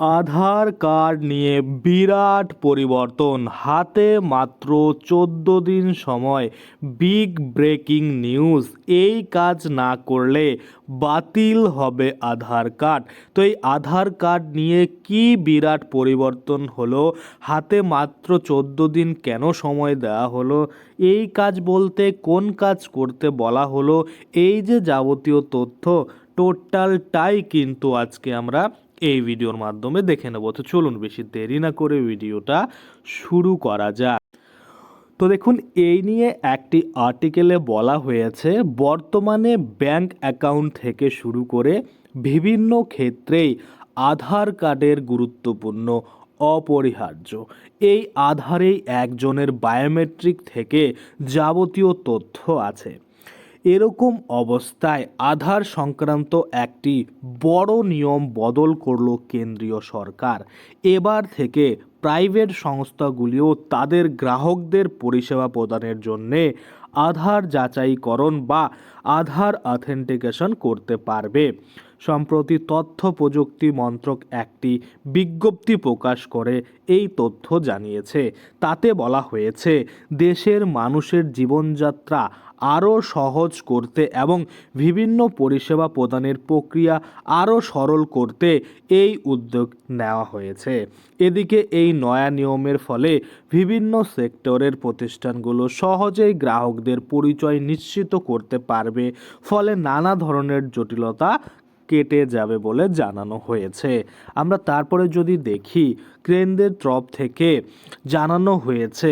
আধার card নিয়ে বিরাট পরিবর্তন। হাতে মাত্র চোদ্দ দিন সময়। Big breaking news. এই কাজ না করলে বাতিল হবে আধার কার্ড। তো এই আধার কার্ড নিয়ে কি বিরাট পরিবর্তন হলো? হাতে মাত্র চোদ্দ দিন কেন সময় দেওয়া হলো? এই কাজ বলতে কোন কাজ করতে বলা হলো? এই যে যাবতীয় তথ্য, টোটালটাই কিন্তু আজকে আমরা এই ভিডিওর মাধ্যমে দেখে নেব। তো চলুন বেশি দেরি না করে ভিডিওটা শুরু করা যাক। তো দেখুন, এই নিয়ে একটি আর্টিকেলে বলা হয়েছে, বর্তমানে ব্যাংক অ্যাকাউন্ট থেকে শুরু করে বিভিন্ন ক্ষেত্রেই আধার কার্ডের গুরুত্বপূর্ণ অপরিহার্য। এই আধারেই একজনের বায়োমেট্রিক থেকে যাবতীয় তথ্য আছে। এরকম অবস্থায় আধার সংক্রান্ত একটি বড় নিয়ম বদল করল কেন্দ্রীয় সরকার। এবার থেকে প্রাইভেট সংস্থাগুলিও তাদের গ্রাহকদের পরিষেবা প্রদানের জন্যে আধার যাচাইকরণ বা আধার অথেন্টিকেশন করতে পারবে। সম্প্রতি তথ্য প্রযুক্তি মন্ত্রক একটি বিজ্ঞপ্তি প্রকাশ করে এই তথ্য জানিয়েছে। তাতে বলা হয়েছে, দেশের মানুষের জীবনযাত্রা আরও সহজ করতে এবং বিভিন্ন পরিষেবা প্রদানের প্রক্রিয়া আরও সরল করতে এই উদ্যোগ নেওয়া হয়েছে। এদিকে এই নয়া নিয়মের ফলে বিভিন্ন সেক্টরের প্রতিষ্ঠানগুলো সহজেই গ্রাহকদের পরিচয় নিশ্চিত করতে পারবে। ফলে নানা ধরনের জটিলতা কেটে যাবে বলে জানানো হয়েছে। আমরা তারপরে যদি দেখি কেন্দ্রের তরফ থেকে জানানো হয়েছে,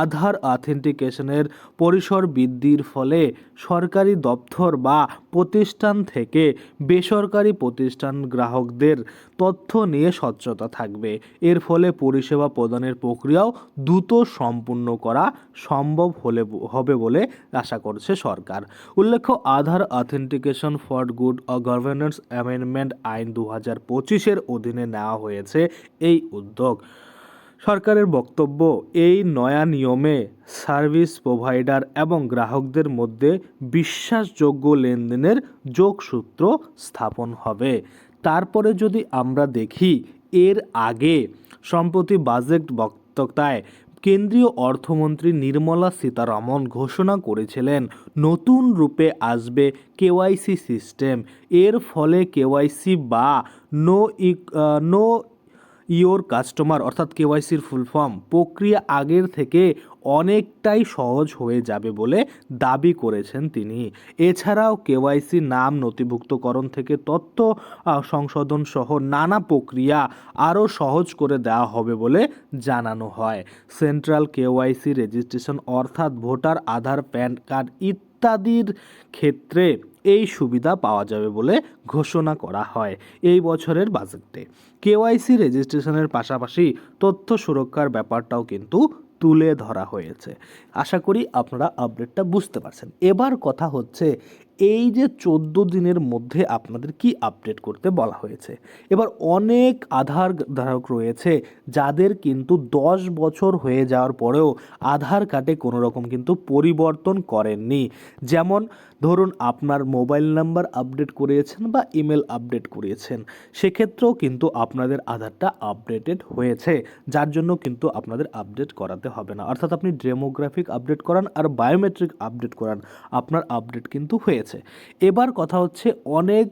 আধার অথেন্টিকেশনের পরিসর বৃদ্ধির ফলে সরকারি দপ্তর বা প্রতিষ্ঠান থেকে বেসরকারি প্রতিষ্ঠান গ্রাহকদের তথ্য নিয়ে স্বচ্ছতা থাকবে। এর ফলে পরিষেবা প্রদানের প্রক্রিয়াও দ্রুত সম্পূর্ণ করা সম্ভব হলে, হবে বলে আশা করছে সরকার। উল্লেখ্য, Aadhaar authentication for good uh governance amendment আইন দু হাজার পঁচিশের অধীনে নেওয়া হয়েছে এই উদ্যোগ। সরকারের বক্তব্য এই নয়া নিয়মে সার্ভিস প্রোভাইডার এবং গ্রাহকদের মধ্যে বিশ্বাসযোগ্য লেনদেনের যোগসূত্র স্থাপন হবে। তারপরে যদি আমরা দেখি, এর আগে সম্প্রতি বাজেট বক্তৃতায় কেন্দ্রীয় অর্থমন্ত্রী নির্মলা সীতারামন ঘোষণা করেছিলেন, নতুন রূপে আসবে কেওয়াইসি সিস্টেম। এর ফলে কেওয়াইসি বা নো নো ইওর কাস্টমার অর্থাৎ কেওয়াইসির ফুল ফর্ম প্রক্রিয়া আগের থেকে অনেকটাই সহজ হয়ে যাবে বলে দাবি করেছেন তিনি। এছাড়াও কেওয়াইসি নাম নথিভুক্তকরণ থেকে তথ্য সংশোধন সহ নানা প্রক্রিয়া আরও সহজ করে দেওয়া হবে বলে জানানো হয়। সেন্ট্রাল কেওয়াইসি রেজিস্ট্রেশন অর্থাৎ ভোটার আধার, প্যান কার্ড ইত্যাদির ক্ষেত্রে এই সুবিধা পাওয়া যাবে বলে ঘোষণা করা হয় এই বছরের বাজেটে। কেওয়াইসি রেজিস্ট্রেশনের পাশাপাশি তথ্য সুরক্ষার ব্যাপারটাও কিন্তু তুলে ধরা হয়েছে। আশা করি আপনারা আপডেটটা বুঝতে পারছেন। এবার কথা হচ্ছে এই যে চোদ্দ দিনের মধ্যে আপনাদের কি আপডেট করতে বলা হয়েছে? এবার অনেক আধার ধারক রয়েছে যাদের কিন্তু দশ বছর হয়ে যাওয়ার পরেও আধার কার্ডে কোনো রকম কিন্তু পরিবর্তন করেননি। যেমন ধরুন আপনার মোবাইল নাম্বার আপডেট করিয়েছেন বা ইমেল আপডেট করিয়েছেন, সেক্ষেত্রেও কিন্তু আপনাদের আধারটা আপডেটেড হয়েছে, যার জন্য কিন্তু আপনাদের আপডেট করাতে হবে না। অর্থাৎ আপনি ডেমোগ্রাফিক আপডেট করান আর বায়োমেট্রিক আপডেট করান, আপনার আপডেট কিন্তু হয়েছে। এবার কথা হচ্ছে অনেক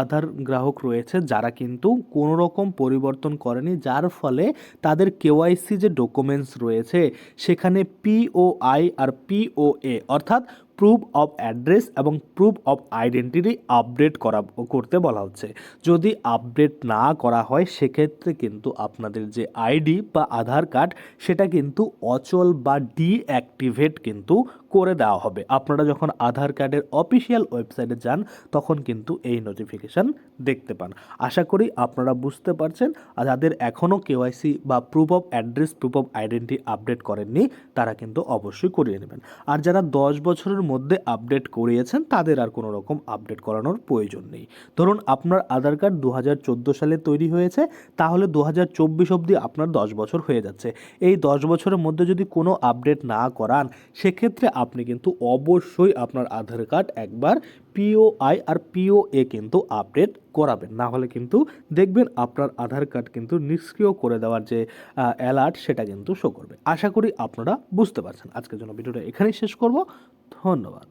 আধার গ্রাহক রয়েছে যারা কিন্তু কোনো রকম পরিবর্তন করেনি, যার ফলে তাদের কেওয়াইসি যে ডকুমেন্টস রয়েছে, সেখানে পিওআই আর পিওএ অর্থাৎ প্রুফ অফ অ্যাড্রেস এবং প্রুফ অফ আইডেন্টিটি আপডেট করা, করতে বলা হচ্ছে। যদি আপডেট না করা হয়, সেক্ষেত্রে কিন্তু আপনাদের যে আইডি বা আধার কার্ড, সেটা কিন্তু অচল বা ডিঅ্যাক্টিভেট কিন্তু করে দেওয়া হবে। আপনারা যখন আধার কার্ডের অফিসিয়াল ওয়েবসাইটে যান, তখন কিন্তু এই নোটিফিকেশান দেখতে পান। আশা করি আপনারা বুঝতে পারছেন। আর যাদের এখনও কেওয়াইসি বা proof of address proof of identity update করেননি, তারা কিন্তু অবশ্যই করিয়ে নেবেন। আর যারা দশ বছরের মধ্যে আপডেট করিয়েছেন, তাদের আর কোনো রকম আপডেট করানোর প্রয়োজন নেই। ধরুন আপনার আধার কার্ড দু হাজার চোদ্দ সালে তৈরি হয়েছে, তাহলে দু হাজার চব্বিশ অবধি আপনার দশ বছর হয়ে যাচ্ছে। এই দশ বছরের মধ্যে যদি কোনো আপডেট না করান, সেক্ষেত্রে আপনি কিন্তু অবশ্যই আপনার আধার কার্ড একবার পিওআই আর পিওএ কিন্তু আপডেট করাবেন। না হলে কিন্তু দেখবেন আপনার আধার কার্ড কিন্তু নিষ্ক্রিয় করে দেওয়ার যে অ্যালার্ট সেটা কিন্তু শো করবে। আশা করি আপনারা বুঝতে পারছেন। আজকের জন্য ভিডিওটা এখানেই শেষ করব। ধন্যবাদ।